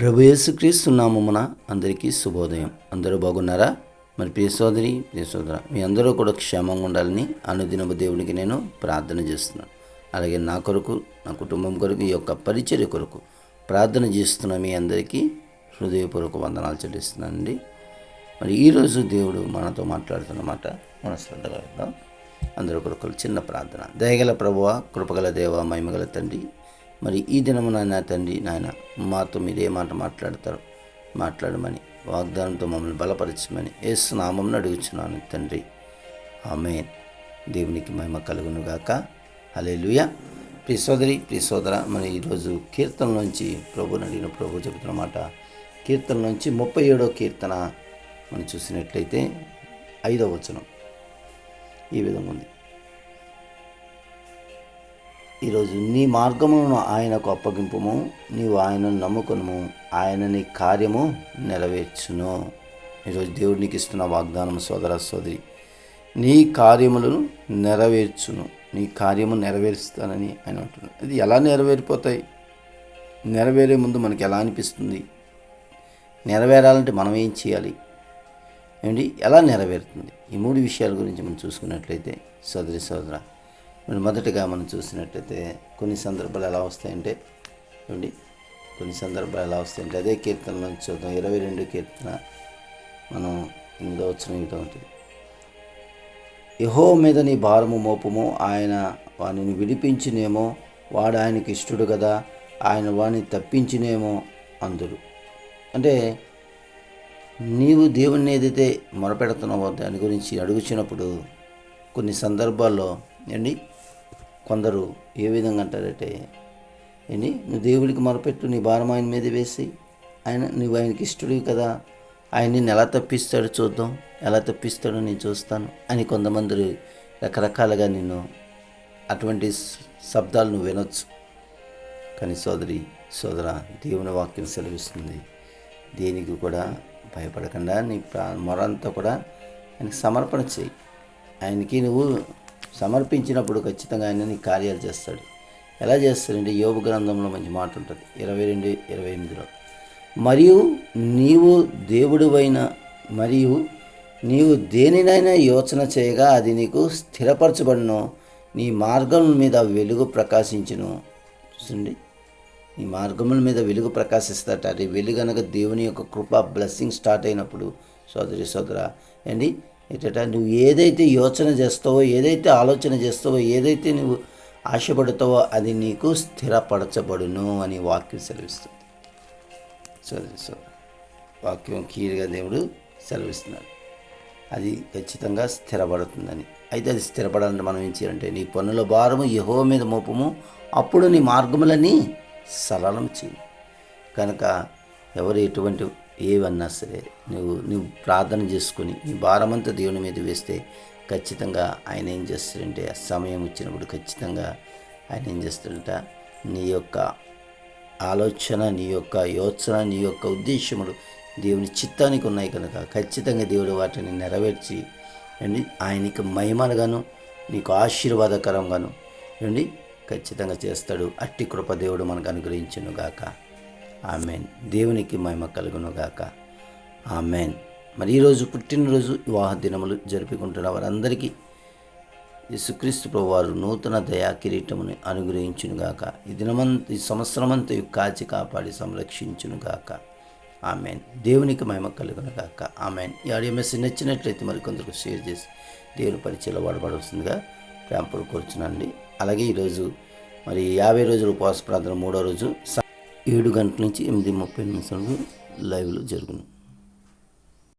ప్రభు యేసుక్రీస్తు నామమున అందరికీ శుభోదయం. అందరూ బాగున్నారా? మరి ప్రియ సోదరి ప్రియ సోదర మీ అందరూ కూడా క్షేమంగా ఉండాలని అనుదినము దేవునికి నేను ప్రార్థన చేస్తున్నాను. అలాగే నా కొరకు నా కుటుంబం కొరకు ఈ యొక్క పరిచర్య కొరకు ప్రార్థన చేస్తున్న మీ అందరికీ హృదయపూర్వక వందనాలు చెల్లిస్తున్నానండి. మరి ఈరోజు దేవుడు మనతో మాట్లాడుతున్నమాట మన శ్రద్ధగా అందరూ కొరకు చిన్న ప్రార్థన. దయగల ప్రభువ కృపగల దేవ మహిమగల తండ్రి మరి ఈ దినము నాయన తండ్రి నాయన మాతో మీరు ఏ మాట మాట్లాడతారు మాట్లాడమని వాగ్దానంతో మమ్మల్ని బలపరచమని ఏసు నామం అడుగుచున్నాను తండ్రి. ఆమె దేవునికి మహిమ కలుగును గాక. హలేలుయ ప్రియ సోదరి ప్రియ సోదర మరి ఈరోజు కీర్తనలోంచి ప్రభుని అడిగిన ప్రభు చెబుతున్న మాట కీర్తనలోంచి ముప్పై ఏడో కీర్తన మనం చూసినట్లయితే ఐదవ వచనం ఈ విధంగా ఉంది. ఈరోజు నీ మార్గమును ఆయనకు అప్పగింపుము నీవు ఆయనను నమ్ముకును ఆయన నీ కార్యము నెరవేర్చును. ఈరోజు దేవుడు నీకు ఇస్తున్న వాగ్దానం సోదర సోదరి నీ కార్యములను నెరవేర్చును. నీ కార్యము నెరవేరుస్తానని ఆయన అంటున్నాడు. అది ఎలా నెరవేరిపోతాయి? నెరవేరే ముందు మనకి ఎలా అనిపిస్తుంది? నెరవేరాలంటే మనం ఏం చేయాలి? ఏమండి? ఎలా నెరవేరుతుంది? ఈ మూడు విషయాల గురించి మనం చూసుకున్నట్లయితే సోదరి సోదరా మరి మొదటగా మనం చూసినట్లయితే కొన్ని సందర్భాలు ఎలా వస్తాయంటే ఏమండి కొన్ని సందర్భాలు ఎలా వస్తాయంటే అదే కీర్తనలో చూద్దాం. ఇరవై రెండు కీర్తన మనం ఎనిమిదో వచ్చిన ఉంటుంది. యహో మీద నీ భారము మోపము ఆయన వానిని విడిపించినేమో వాడు ఆయనకి ఇష్టడు కదా ఆయన వాడిని తప్పించినేమో అందురు అంటే నీవు దేవుణ్ణి ఏదైతే మొరపెడుతున్నావో దాని గురించి అడుగుచినప్పుడు కొన్ని సందర్భాల్లో ఏంటి కొందరు ఏ విధంగా అంటారంటే ఏంటి నువ్వు దేవుడికి మొరపెట్టు నీ భారం ఆయన మీద వేసి ఆయన నువ్వు ఆయనకి ఇష్టడివి కదా ఆయన నిన్ను ఎలా తప్పిస్తాడో చూద్దాం ఎలా తప్పిస్తాడో నేను చూస్తాను అని కొంతమంది రకరకాలుగా నిన్ను అటువంటి శబ్దాలు నువ్వు వినొచ్చు. కానీ సోదరి సోదర దేవుని వాక్యం సెలవిస్తుంది. దేనికి కూడా భయపడకుండా నీ ప్రా మొరంతా కూడా ఆయనకి సమర్పణ చేయి. ఆయనకి నువ్వు సమర్పించినప్పుడు ఖచ్చితంగా ఆయన నీ కార్యాలు చేస్తాడు. ఎలా చేస్తాడంటే యోగ గ్రంథంలో మంచి మాట ఉంటుంది. ఇరవై రెండు ఇరవై ఎనిమిదిలో. మరియు నీవు దేవుడువైన మరియు నీవు దేనినైనా యోచన చేయగా అది నీకు స్థిరపరచబడను నీ మార్గం మీద వెలుగు ప్రకాశించును. చూడండి నీ మార్గముల మీద వెలుగు ప్రకాశిస్తాట అది వెలుగనగా దేవుని యొక్క కృప బ్లెస్సింగ్ స్టార్ట్ అయినప్పుడు. సోదరి సోదర అండి ఏంటంటే నువ్వు ఏదైతే యోచన చేస్తావో ఏదైతే ఆలోచన చేస్తావో ఏదైతే నువ్వు ఆశపడతావో అది నీకు స్థిరపరచబడును అని వాక్యం సెలవిస్తుంది. సో సో వాక్యం క్లియర్గా దేవుడు సెలవిస్తున్నాడు. అది ఖచ్చితంగా స్థిరపడుతుందని. అయితే అది స్థిరపడాలంటే మనం ఏం చేయాలంటే నీ పనుల భారము యహో మీద మోపము అప్పుడు నీ మార్గములని సరళం చేయి. కనుక ఎవరు ఎటువంటి ఏవన్నా సరే నువ్వు నువ్వు ప్రార్థన చేసుకుని నీ భారమంతా దేవుని మీద వేస్తే ఖచ్చితంగా ఆయన ఏం చేస్తాడంటే ఆ సమయం వచ్చినప్పుడు ఖచ్చితంగా ఆయన ఏం చేస్తాడంట నీ యొక్క ఆలోచన నీ యొక్క యోచన నీ యొక్క ఉద్దేశములు దేవుని చిత్తానికి ఉన్నాయి కనుక ఖచ్చితంగా దేవుడు వాటిని నెరవేర్చి అండి ఆయనకి మహిమలుగాను నీకు ఆశీర్వాదకరంగాను అండి ఖచ్చితంగా చేస్తాడు. అట్టి కృప దేవుడు మనకు అనుగ్రహించును గాక ఆమెన్. దేవునికి మహిమ కలుగును గాక ఆమెన్. మరి ఈరోజు పుట్టినరోజు వివాహ దినములు జరుపుకుంటున్న వారందరికీ యేసుక్రీస్తు ప్రభు వారు నూతన దయా కిరీటముని అనుగ్రహించునుగాక. ఈ దినమంత ఈ సంవత్సరమంతా కాచి కాపాడి సంరక్షించునుగాక. ఆమెన్. దేవునికి మహిమ కలుగునుగాక. ఆమెన్. ఈ ఆడియో మెసేజ్ నచ్చినట్లయితే మరి కొందరికి షేర్ చేసి దేవుని పరిచయలో వాడబడవలసిందిగా ప్రేమపడు కూర్చునండి అలాగే ఈరోజు మరి యాభై రోజుల ఉపవాస ప్రార్థన మూడో రోజు ఏడు గంటల నుంచి ఎనిమిది ముప్పై నిమిషాలు లైవ్లో జరుగును.